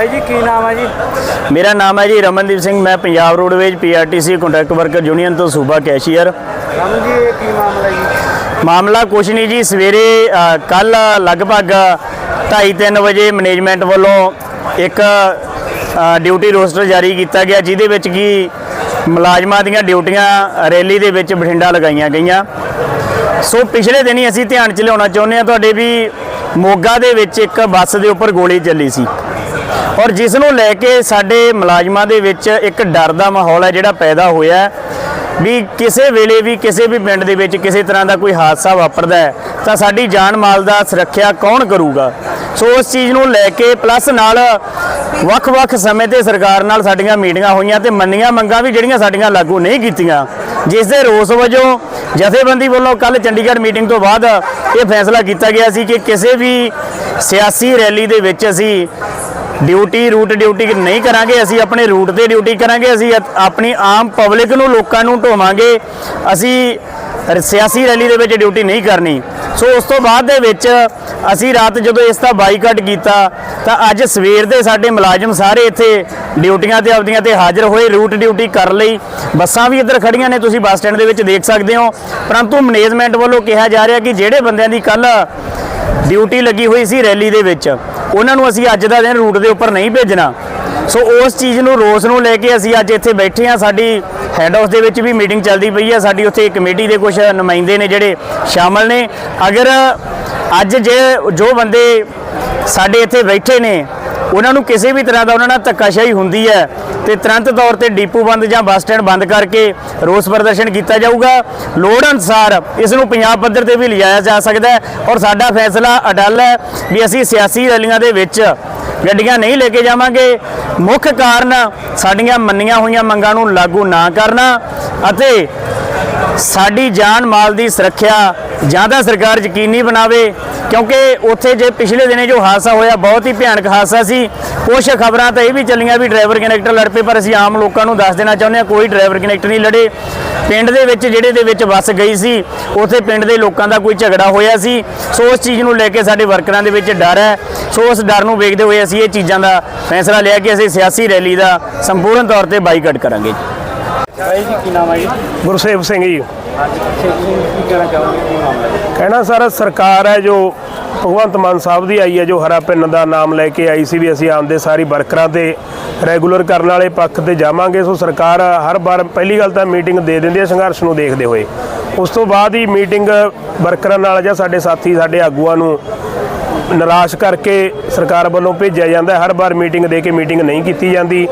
ਭਾਈ ਜੀ ਕੀ ਨਾਮ ਹੈ ਜੀ? ਮੇਰਾ ਨਾਮ ਹੈ ਜੀ ਰਮਨਦੀਪ ਸਿੰਘ ਮੈਂ Punjab roadways PRTC contract worker union ਤੋਂ ਸੂਬਾ ਕੈਸ਼ੀਅਰ। ਰਾਮ ਜੀ ਇਹ ਕੀ ਮਾਮਲਾ ਜੀ? ਮਾਮਲਾ ਕੁਛ ਨਹੀਂ ਜੀ ਸਵੇਰੇ ਕੱਲ ਲਗਭਗ 2:30 ਵਜੇ ਮੈਨੇਜਮੈਂਟ ਵੱਲੋਂ ਇੱਕ ਡਿਊਟੀ ਰੋਸਟਰ ਜਾਰੀ ਕੀਤਾ ਗਿਆ ਜਿਹਦੇ ਵਿੱਚ ਕੀ ਮੁਲਾਜ਼ਮਾਂ ਦੀਆਂ ਡਿਊਟੀਆਂ ਰੈਲੀ ਦੇ ਵਿੱਚ ਬਠਿੰਡਾ ਲਗਾਈਆਂ ਗਈਆਂ। ਸੋ ਪਿਛਲੇ ਦਿਨੀ ਅਸੀਂ ਧਿਆਨ ਚ ਲਿਆਉਣਾ ਚਾਹੁੰਦੇ ਹਾਂ ਤੁਹਾਡੇ ਵੀ ਮੋਗਾ ਦੇ ਵਿੱਚ ਇੱਕ ਬੱਸ ਦੇ ਉੱਪਰ ਗੋਲੀ ਚੱਲੀ ਸੀ। ਔਰ ਜਿਸ ਨੂੰ ਲੈ ਕੇ ਸਾਡੇ ਮੁਲਾਜ਼ਮਾਂ ਦੇ ਵਿੱਚ ਇੱਕ ਡਰ ਦਾ ਮਾਹੌਲ ਹੈ ਜਿਹੜਾ ਪੈਦਾ ਹੋਇਆ ਵੀ ਕਿਸੇ ਵੇਲੇ ਵੀ ਕਿਸੇ ਵੀ ਪਿੰਡ ਦੇ ਵਿੱਚ ਕਿਸੇ ਤਰ੍ਹਾਂ ਦਾ ਕੋਈ ਹਾਦਸਾ ਵਾਪਰਦਾ ਹੈ, ਤਾਂ ਸਾਡੀ ਜਾਨ ਮਾਲ ਦਾ ਸੁਰੱਖਿਆ ਕੌਣ ਕਰੂਗਾ? ਸੋ ਉਸ ਚੀਜ਼ ਨੂੰ ਲੈ ਕੇ ਪਲੱਸ ਨਾਲ ਵੱਖ-ਵੱਖ ਸਮੇਂ ਤੇ ਸਰਕਾਰ ਨਾਲ ਸਾਡੀਆਂ ਮੀਟਿੰਗਾਂ ਹੋਈਆਂ ਤੇ ਮੰਨੀਆਂ ਮੰਗਾਂ ਵੀ ਜਿਹੜੀਆਂ ਸਾਡੀਆਂ ਲਾਗੂ ਨਹੀਂ ਕੀਤੀਆਂ। ਜਿਸ ਦੇ ਰੋਸ ਵਜੋਂ ਜਥੇਬੰਦੀ ਵੱਲੋਂ ਕੱਲ ਚੰਡੀਗੜ੍ਹ ਮੀਟਿੰਗ ਤੋਂ ਬਾਅਦ ਇਹ ਫੈਸਲਾ ਕੀਤਾ ਗਿਆ ਸੀ ਕਿ ਕਿਸੇ ਵੀ ਸਿਆਸੀ ਰੈਲੀ ਦੇ ਵਿੱਚ ਅਸੀਂ ਡਿਊਟੀ, ਰੂਟ ਡਿਊਟੀ ਨਹੀਂ ਕਰਾਂਗੇ, ਅਸੀਂ ਆਪਣੇ ਰੂਟ ਤੇ ਡਿਊਟੀ ਕਰਾਂਗੇ, ਅਸੀਂ ਆਪਣੀ ਆਮ ਪਬਲਿਕ ਨੂੰ ਲੋਕਾਂ ਨੂੰ ਢੋਵਾਂਗੇ, ਅਸੀਂ ਸਿਆਸੀ ਰੈਲੀ ਦੇ ਵਿੱਚ ਡਿਊਟੀ ਨਹੀਂ ਕਰਨੀ। ਸੋ ਉਸ ਤੋਂ ਬਾਅਦ ਦੇ ਵਿੱਚ ਅਸੀਂ ਰਾਤ ਜਦੋਂ ਇਸ ਦਾ ਬਾਈਕਾਟ ਕੀਤਾ, ਤਾਂ ਅੱਜ ਸਵੇਰ ਦੇ ਸਾਡੇ ਮੁਲਾਜ਼ਮ ਸਾਰੇ ਇੱਥੇ ਡਿਊਟੀਆਂ ਤੇ ਆਪਦੀਆਂ ਤੇ ਹਾਜ਼ਰ ਹੋਏ, ਰੂਟ ਡਿਊਟੀ ਕਰ ਲਈ। ਬੱਸਾਂ ਵੀ ਇੱਧਰ ਖੜੀਆਂ ਨੇ, ਤੁਸੀਂ ਬੱਸ ਸਟੈਂਡ ਦੇ ਵਿੱਚ ਦੇਖ ਸਕਦੇ ਹੋ। ਪਰੰਤੂ ਮੈਨੇਜਮੈਂਟ ਵੱਲੋਂ ਕਿਹਾ ਜਾ ਰਿਹਾ ਕਿ ਜਿਹੜੇ ਬੰਦਿਆਂ ਦੀ ਕੱਲ ਡਿਊਟੀ ਲੱਗੀ ਹੋਈ ਸੀ ਰੈਲੀ ਦੇ ਵਿੱਚ ਉਹਨਾਂ ਨੂੰ ਅਸੀਂ ਅੱਜ ਦਾ ਦਿਨ ਰੂਟ ਦੇ ਉੱਪਰ ਨਹੀਂ ਭੇਜਣਾ। ਸੋ ਉਸ ਚੀਜ਼ ਨੂੰ, ਰੋਸ ਨੂੰ ਲੈ ਕੇ ਅਸੀਂ ਅੱਜ ਇੱਥੇ ਬੈਠੇ ਹਾਂ। ਸਾਡੀ ਹੈੱਡ ਹਾਊਸ ਦੇ ਵਿੱਚ ਵੀ ਮੀਟਿੰਗ ਚੱਲਦੀ ਪਈ ਆ ਸਾਡੀ ਉੱਥੇ ਕਮੇਟੀ ਦੇ ਕੁਝ ਨੁਮਾਇੰਦੇ ਨੇ ਜਿਹੜੇ ਸ਼ਾਮਲ ਨੇ। ਅਗਰ ਅੱਜ ਜੇ ਜੋ ਬੰਦੇ ਸਾਡੇ ਇੱਥੇ ਬੈਠੇ ਨੇ ਉਹਨਾਂ ਨੂੰ ਕਿਸੇ ਵੀ ਤਰ੍ਹਾਂ ਦਾ ਉਹਨਾਂ ਨਾਲ ਧੱਕਾਸ਼ਾਹੀ ਹੁੰਦੀ ਹੈ ਤੇ ਤੁਰੰਤ ਤੌਰ ਤੇ ਡੀਪੂ ਬੰਦ ਜਾਂ ਬੱਸ ਸਟੈਂਡ ਬੰਦ ਕਰਕੇ ਰੋਸ ਪ੍ਰਦਰਸ਼ਨ ਕੀਤਾ ਜਾਊਗਾ। ਲੋੜ ਅਨੁਸਾਰ ਇਸ ਨੂੰ ਪੰਜਾਬ ਪੱਧਰ ਤੇ ਵੀ ਲਿਜਾਇਆ ਜਾ ਸਕਦਾ ਹੈ ਔਰ ਸਾਡਾ ਫੈਸਲਾ ਅਡਲ ਹੈ ਵੀ ਅਸੀਂ ਸਿਆਸੀ ਰੈਲੀਆਂ ਦੇ ਵਿੱਚ ਗੱਡੀਆਂ ਨਹੀਂ ਲੈ ਕੇ ਜਾਵਾਂਗੇ। ਮੁੱਖ ਕਾਰਨ ਸਾਡੀਆਂ ਮੰਨੀਆਂ ਹੋਈਆਂ ਮੰਗਾਂ ਨੂੰ ਲਾਗੂ ਨਾ ਕਰਨਾ ਅਤੇ ਸਾਡੀ ਜਾਨ ਮਾਲ ਦੀ ਸੁਰੱਖਿਆ ਜ਼ਿਆਦਾ ਸਰਕਾਰ ਯਕੀਨੀ ਬਣਾਵੇ ਕਿਉਂਕਿ ਉੱਥੇ ਜੇ ਪਿਛਲੇ ਦਿਨੇ ਜੋ ਹਾਦਸਾ ਹੋਇਆ ਬਹੁਤ ਹੀ ਭਿਆਨਕ ਹਾਦਸਾ ਸੀ। ਕੁਝ ਖਬਰਾਂ ਤਾਂ ਇਹ ਵੀ ਚੱਲੀਆਂ ਵੀ ਡਰਾਈਵਰ ਕਨੈਕਟਰ ਲੜ ਪਏ ਪਰ ਅਸੀਂ ਆਮ ਲੋਕਾਂ ਨੂੰ ਦੱਸ ਦੇਣਾ ਚਾਹੁੰਦੇ ਹਾਂ ਕੋਈ ਡਰਾਈਵਰ ਕਨੈਕਟਰ ਨਹੀਂ ਲੜੇ। ਪਿੰਡ ਦੇ ਵਿੱਚ ਜਿਹੜੇ ਦੇ ਵਿੱਚ ਬੱਸ ਗਈ ਸੀ ਉੱਥੇ ਪਿੰਡ ਦੇ ਲੋਕਾਂ ਦਾ ਕੋਈ ਝਗੜਾ ਹੋਇਆ ਸੀ। ਸੋ ਉਸ ਚੀਜ਼ ਨੂੰ ਲੈ ਕੇ ਸਾਡੇ ਵਰਕਰਾਂ ਦੇ ਵਿੱਚ ਡਰ ਹੈ। ਸੋ ਉਸ ਡਰ ਨੂੰ ਵੇਖਦੇ ਹੋਏ ਅਸੀਂ ਇਹ ਚੀਜ਼ਾਂ ਦਾ ਫੈਸਲਾ ਲਿਆ ਕਿ ਅਸੀਂ ਸਿਆਸੀ ਰੈਲੀ ਦਾ ਸੰਪੂਰਨ ਤੌਰ ਤੇ ਬਾਈਕਾਟ ਕਰਾਂਗੇ। ਭਾਈ ਜੀ ਕੀ ਨਾਮ ਹੈ ਜੀ? ਗੁਰਸੇਵ ਸਿੰਘ ਜੀ। ਕਹਿਣਾ ਚਾਹੋਗੇ? ਸਰਕਾਰ ਹੈ ਜੋ ਭਗਵੰਤ ਮਾਨ ਸਾਹਿਬ ਦੀ ਆਈ ਹੈ, ਜੋ ਹਰਾ ਪਿੰਨ ਦਾ ਨਾਮ ਲੈ ਕੇ ਆਈ ਸੀ ਵੀ ਅਸੀਂ ਆਉਂਦੇ ਸਾਰੀ ਵਰਕਰਾਂ ਤੇ ਰੈਗੂਲਰ ਕਰਨ ਵਾਲੇ ਪੱਖ ਤੇ ਜਾਵਾਂਗੇ। ਸੋ ਸਰਕਾਰ ਹਰ ਵਾਰ ਪਹਿਲੀ ਗੱਲ ਤਾਂ ਮੀਟਿੰਗ ਦੇ ਦਿੰਦੀ ਹੈ, ਸੰਘਰਸ਼ ਨੂੰ ਦੇਖਦੇ ਹੋਏ। ਉਸ ਤੋਂ ਬਾਅਦ ਹੀ ਮੀਟਿੰਗ ਵਰਕਰਾਂ ਨਾਲ ਜਾਂ ਸਾਡੇ ਸਾਥੀ, ਸਾਡੇ ਆਗੂਆਂ ਨੂੰ ਨਿਰਾਸ਼ ਕਰਕੇ ਸਰਕਾਰ ਵੱਲੋਂ ਭੇਜਿਆ ਜਾਂਦਾ ਹਰ ਵਾਰ ਮੀਟਿੰਗ ਦੇ ਕੇ ਮੀਟਿੰਗ ਨਹੀਂ ਕੀਤੀ ਜਾਂਦੀ।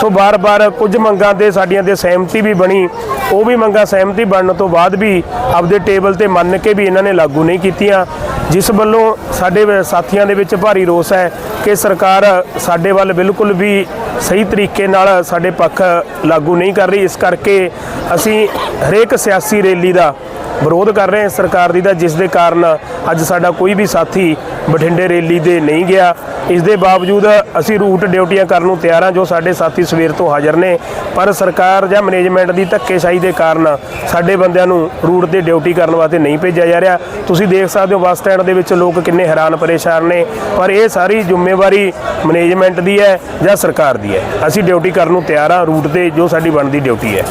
ਸੋ ਬਾਰ-ਬਾਰ ਕੁਝ ਮੰਗਾਂ ਤੇ ਸਾਡੀਆਂ ਤੇ ਸਹਿਮਤੀ ਵੀ ਬਣੀ। ਉਹ ਵੀ ਮੰਗਾਂ ਸਹਿਮਤੀ ਬਣਨ ਤੋਂ ਬਾਅਦ ਵੀ ਆਪਦੇ ਟੇਬਲ ਤੇ ਮੰਨ ਕੇ ਵੀ ਇਹਨਾਂ ਨੇ ਲਾਗੂ ਨਹੀਂ ਕੀਤੀਆਂ। ਜਿਸ ਵੱਲੋਂ ਸਾਡੇ ਸਾਥੀਆਂ ਦੇ ਵਿੱਚ ਭਾਰੀ ਰੋਸ ਹੈ ਕਿ ਸਰਕਾਰ ਸਾਡੇ ਵੱਲ ਬਿਲਕੁਲ ਵੀ ਸਹੀ ਤਰੀਕੇ ਨਾਲ ਸਾਡੇ ਪੱਖ ਲਾਗੂ ਨਹੀਂ ਕਰ ਰਹੀ। ਇਸ ਕਰਕੇ ਅਸੀਂ ਹਰੇਕ ਸਿਆਸੀ ਰੈਲੀ ਦਾ ਵਿਰੋਧ ਕਰ ਰਹੇ ਹਾਂ। ਸਰਕਾਰ ਦੀ ਦਾ ਜਿਸ ਦੇ ਕਾਰਨ ਅੱਜ ਸਾਡਾ ਕੋਈ ਵੀ ਸਾਥੀ ਬਠਿੰਡੇ ਰੈਲੀ ਦੇ ਨਹੀਂ ਗਿਆ। ਇਸ ਦੇ ਬਾਵਜੂਦ ਅਸੀਂ ਰੂਟ ਡਿਊਟੀਆਂ ਕਰਨ ਨੂੰ ਤਿਆਰ ਹਾਂ, ਜੋ ਸਾਡੇ ਸਾਥੀ ਸਵੇਰ ਤੋਂ ਹਾਜ਼ਰ ਨੇ। ਪਰ ਸਰਕਾਰ ਜਾਂ ਮੈਨੇਜਮੈਂਟ ਦੀ ਧੱਕੇਸ਼ਾਹੀ ਦੇ ਕਾਰਨ ਸਾਡੇ ਬੰਦਿਆਂ ਨੂੰ ਰੂਟ ਤੇ ਡਿਊਟੀ ਕਰਨ ਵਾਸਤੇ ਨਹੀਂ ਭੇਜਿਆ ਜਾ ਰਿਹਾ। ਤੁਸੀਂ ਦੇਖ ਸਕਦੇ ਹੋ, ਬੱਸ ਸਟੈਂਡ ਦੇ ਵਿੱਚ ਲੋਕ ਕਿੰਨੇ ਹੈਰਾਨ ਪਰੇਸ਼ਾਨ ਨੇ। ਪਰ ਇਹ ਸਾਰੀ ਜ਼ਿੰਮੇਵਾਰੀ ਮੈਨੇਜਮੈਂਟ ਦੀ ਹੈ ਜਾਂ ਸਰਕਾਰ ਦੀ ਹੈ? ਅਸੀਂ ਡਿਊਟੀ ਕਰਨ ਨੂੰ ਤਿਆਰ ਹਾਂ, ਰੂਟ ਤੇ ਜੋ ਸਾਡੀ ਬਣਦੀ ਡਿਊਟੀ ਹੈ।